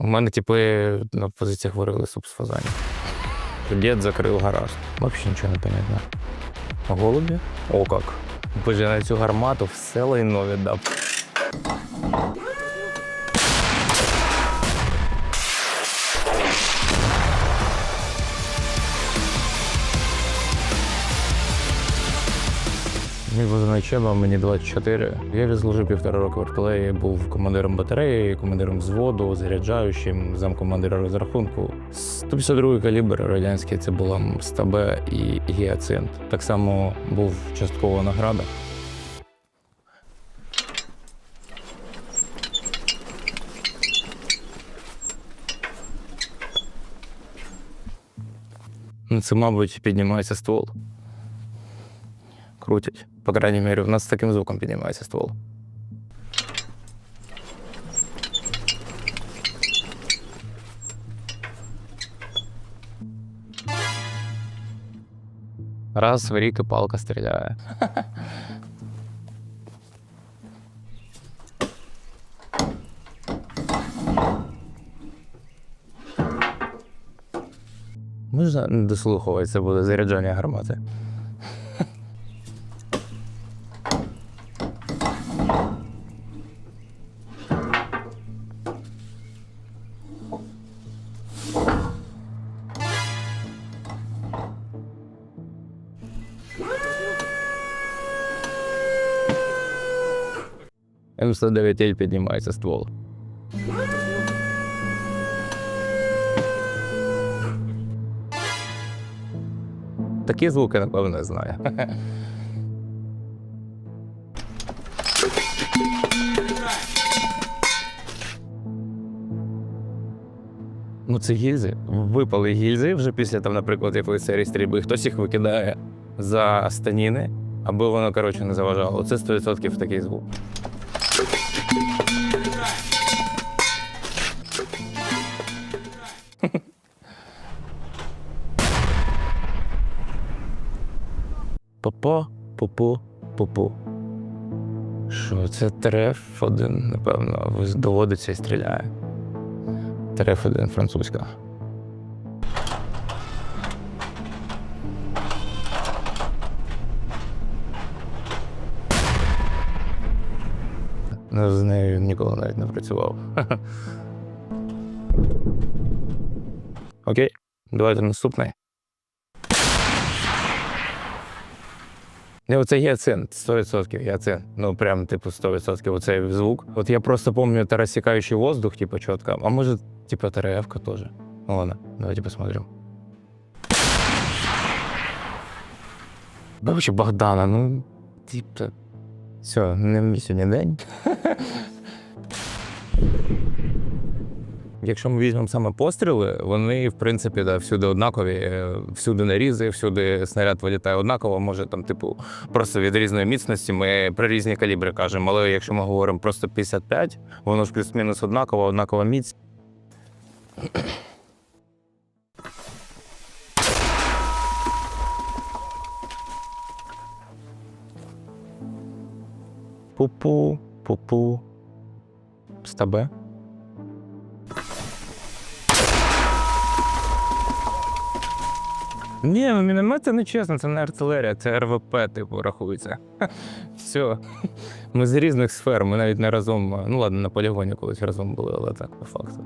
У мене типи на позиціях варили суп з фазанів. Дід закрив гараж. Взагалі нічого не понятно. Голубі? О, як. Боже, на цю гармату все лайно віддав. Мій позивний Чеба, мені 24. Я відслужив півтора року в артилерії, був командиром батареї, командиром взводу, заряджаючим, замкомандира розрахунку. 152 калібр радянський це була стабе і гіацинт. Так само був частково награда. Це, мабуть, піднімається ствол. Крутять. По крайній мірі, у нас з таким звуком піднімається ствол. Раз в рік і палка стріляє. Можна не дослухувати, це буде заряджання гармати. М109 піднімається ствол. Такі звуки, напевно, я знаю. Ну, це гільзи. Випали гільзи вже після, там, наприклад, якоїсь серії стрільби. Хтось їх викидає за станіни, аби воно, коротше, не заважало. Це 100% такий звук. Попо, попо, попо. Що це треф один, напевно, доводиться і стріляє. Треф один французька. Ну, з нею ніколи навіть не працював. Окей, давайте наступний. Не, оце гіацинт, 100% гіацинт. Ну, прям, типу, 100% оцей звук. От я просто пам'ятаю та розсікаючий воздух, типу, чітко. А може, типу, ТРФ-ка теж. Ну ладно, давайте посмотрим. Короче, Богдана, ну, типу. Все, не мій сьогодні день. Якщо ми візьмемо саме постріли, вони в принципі да, всюди однакові, е, всюди нарізи, всюди снаряд вилітає однаково. Може там, типу, просто від різної міцності ми про різні калібри кажемо. Але якщо ми говоримо просто 55, воно ж плюс-мінус однаково, однакова міць. Пупу, пупу. Стабе. Ні, ну міномет це не чесно, це не артилерія, це РВП, типу, рахується. Все. Ми з різних сфер, ми навіть не разом. Ну ладно, на полігоні колись разом були, але так, по факту.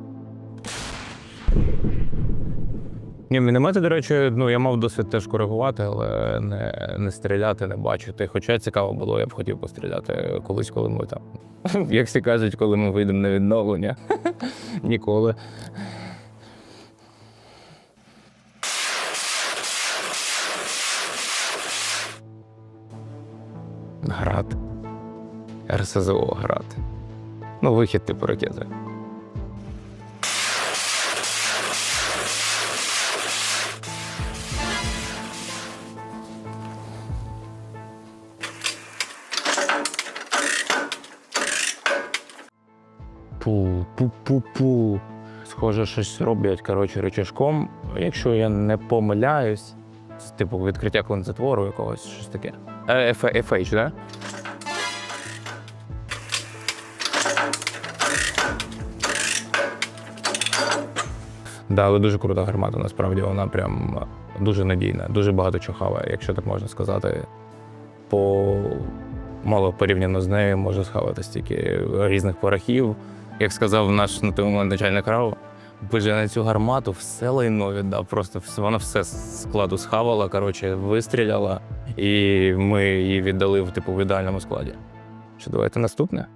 Ні, міномети, до речі, ну я мав досвід теж коригувати, але не, не стріляти, не бачити. Хоча цікаво було, я б хотів постріляти колись, коли ми там. Як всі кажуть, коли ми вийдемо на відновлення. Ніколи. РСЗО град. Ну, вихід типу ракети. Пу, пу, пу, пу. Схоже, щось роблять, коротше, речашком. Якщо я не помиляюсь, це, типу відкриття клинцетвору якогось, щось таке. Е, F- да? Да, але дуже крута гармата, насправді вона прям дуже надійна, дуже багато чого хаває, якщо так можна сказати. По мало порівняно з нею може схавати стільки різних порохів. Як сказав наш на той момент начальник РАУ, Боже, на цю гармату все лайно віддав. Просто вона все з складу схавала, коротше, вистріляла, і ми її віддали в типу в ідеальному складі. Що давайте наступне?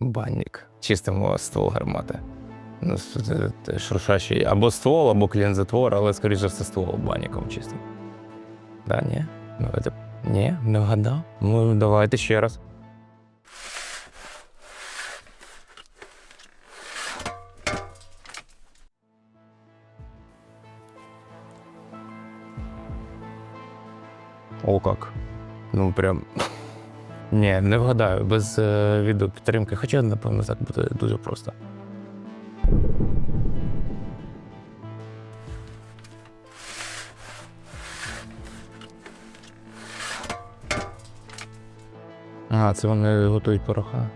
Банник. Чистимо ствол гармати. Ну, шуршащий або ствол, або клінзатвор, але скоріше все ствол баніком чистим. Да, ні? Давайте. Ні, не вгадав. Ну, давайте ще раз. О, как. Ну, прям. Ні, не вгадаю, без е, відеопідтримки. Хоча, напевно, так буде дуже просто. А, це вони готують пороха.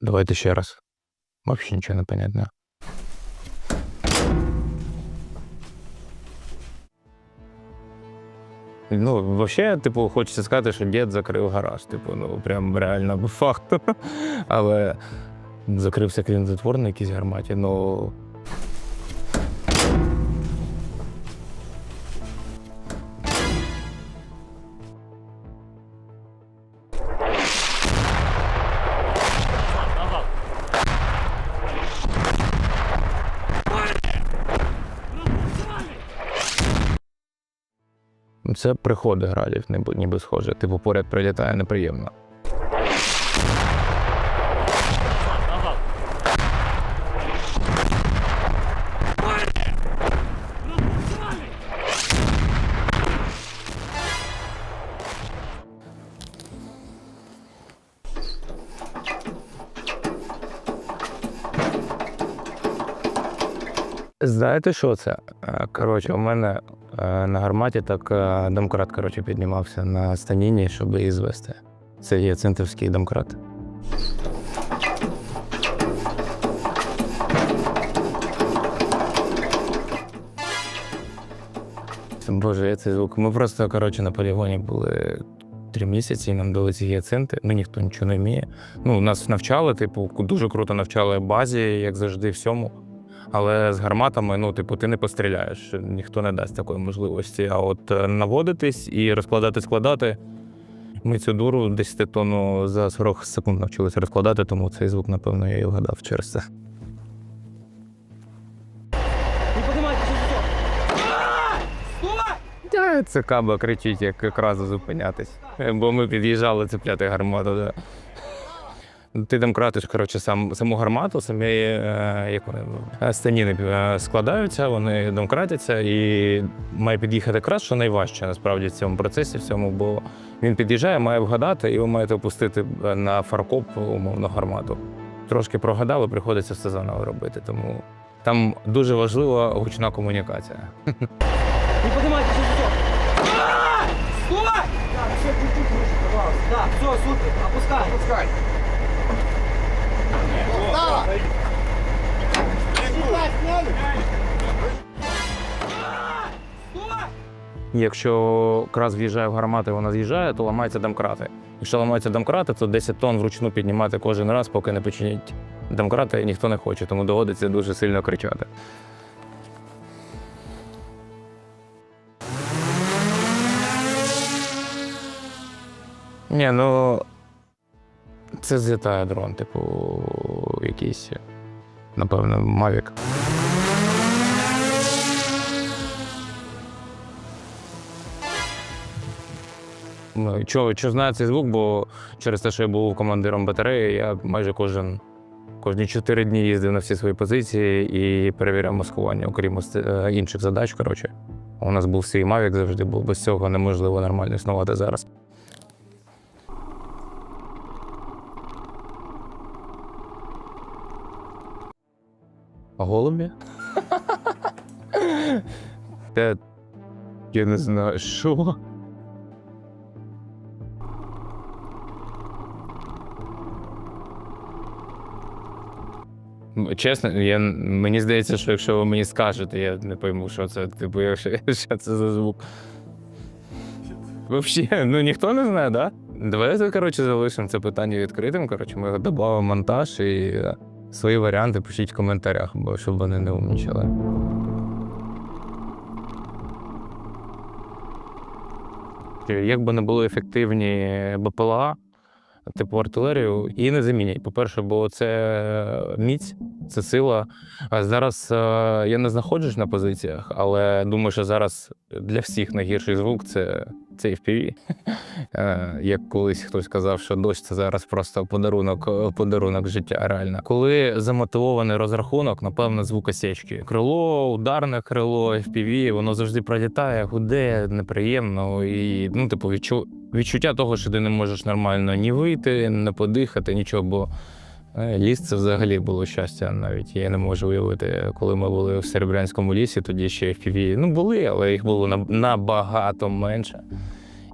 Давайте ще раз. Вообще нічого не понятно. Ну, вообще, типу, хочеться сказати, що дід закрив гараж. Типу, ну прям реально факт. Але закрився клінзатвор на якійсь гарматі, ну. Це приходи градів, ніби, схоже. Типу, поряд прилітає неприємно. Знаєте, що це? Е, Коротше, у мене на гарматі так е, домкрат коротше, піднімався на станіні, щоб її звести. Це є центровський домкрат. Боже, я цей звук. Ми просто коротше, на полігоні були три місяці, і нам дали ці гіацинти. Ну ніхто нічого не вміє. Ну, нас навчали, типу, дуже круто навчали базі, як завжди, всьому. Але з гарматами, ну, типу, ти не постріляєш, ніхто не дасть такої можливості. А от е, наводитись і розкладати, складати. Ми цю дуру 10 тонну за 40 секунд навчилися розкладати, тому цей звук, напевно, я і вгадав через це. Це каба кричить, як якраз зупинятись. Бо ми під'їжджали цепляти гармату. Да. Ти там кратиш, коротше, сам, саму гармату, самі е, як вони, е, станіни е, складаються, вони домкратяться, і має під'їхати крас, що найважче насправді в цьому процесі, всьому, бо він під'їжджає, має вгадати, і ви маєте опустити е, на фаркоп умовно гармату. Трошки прогадали, приходиться все заново робити. Тому там дуже важлива гучна комунікація. Не поднимайте все Стой! Да, все, чуть-чуть выше, пожалуйста. Да, все, супер, опускай. Опускай. Якщо крас в'їжджає в гармати, вона з'їжджає, то ламаються домкрати. Якщо ламаються домкрати, то 10 тонн вручну піднімати кожен раз, поки не починять домкрати, ніхто не хоче, тому доводиться дуже сильно кричати. Ні, ну це злітає дрон, типу, якийсь, напевно, Mavic. Ну, Чого, знаю цей звук, бо через те, що я був командиром батареї, я майже кожен, кожні чотири дні їздив на всі свої позиції і перевіряв маскування, окрім е, інших задач. Коротше. У нас був свій Mavic завжди був, без цього неможливо нормально існувати зараз. Голубі? Та я не знаю, що. Чесно, я, мені здається, що якщо ви мені скажете, я не пойму, що це, типу, якщо, що це за звук. Взагалі, ну ніхто не знає, так? Да? Давайте, коротше, залишимо це питання відкритим. Коротше, ми додамо монтаж і е, свої варіанти пишіть в коментарях, бо щоб вони не умнічали. Як би не були ефективні БПЛА, типу артилерію, її не замінять. По-перше, бо це міць, це сила. А зараз е, я не знаходжусь на позиціях, але думаю, що зараз для всіх найгірший звук це, це FPV. Е, Як колись хтось казав, що дощ це зараз просто подарунок, е, подарунок життя реально. Коли замотивований розрахунок, напевно, звук осечки. Крило, ударне крило, FPV, воно завжди пролітає, гуде, неприємно. І ну, типу, відчу... відчуття того, що ти не можеш нормально ні вийти, не подихати, нічого. Бо ліс це взагалі було щастя. Навіть я не можу уявити, коли ми були в Серебрянському лісі, тоді ще FPV, ну були, але їх було набагато менше.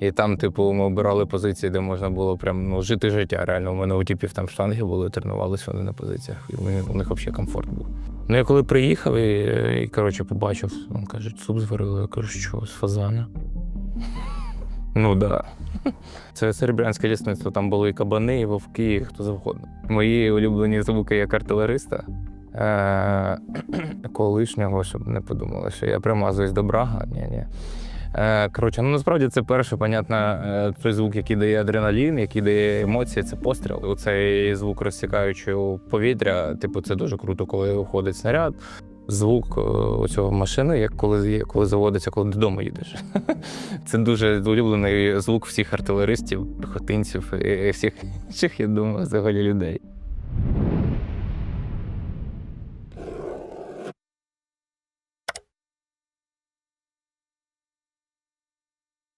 І там, типу, ми обирали позиції, де можна було прям ну, жити життя. Реально, у мене у типів там штанги були, тренувалися вони на позиціях, і у них, взагалі комфорт був. Ну, я коли приїхав і, і коротше, побачив, каже, суп зварили. Я кажу, що з фазана. Ну. Да. Це серебрянське лісництво. Там були і кабани, і вовки, і хто завгодно. Мої улюблені звуки як артилериста. Е- колишнього, щоб не подумали, що я примазуюсь до брага. Ні, ні. Е, Коротше, ну насправді це перше, понятно, е, той звук, який дає адреналін, який дає емоції, це постріл. Оцей звук розсікаючого повітря, типу, це дуже круто, коли виходить снаряд. Звук цього оцього машини, як коли, коли заводиться, коли додому їдеш. Це дуже улюблений звук всіх артилеристів, піхотинців і всіх інших, я думаю, взагалі людей.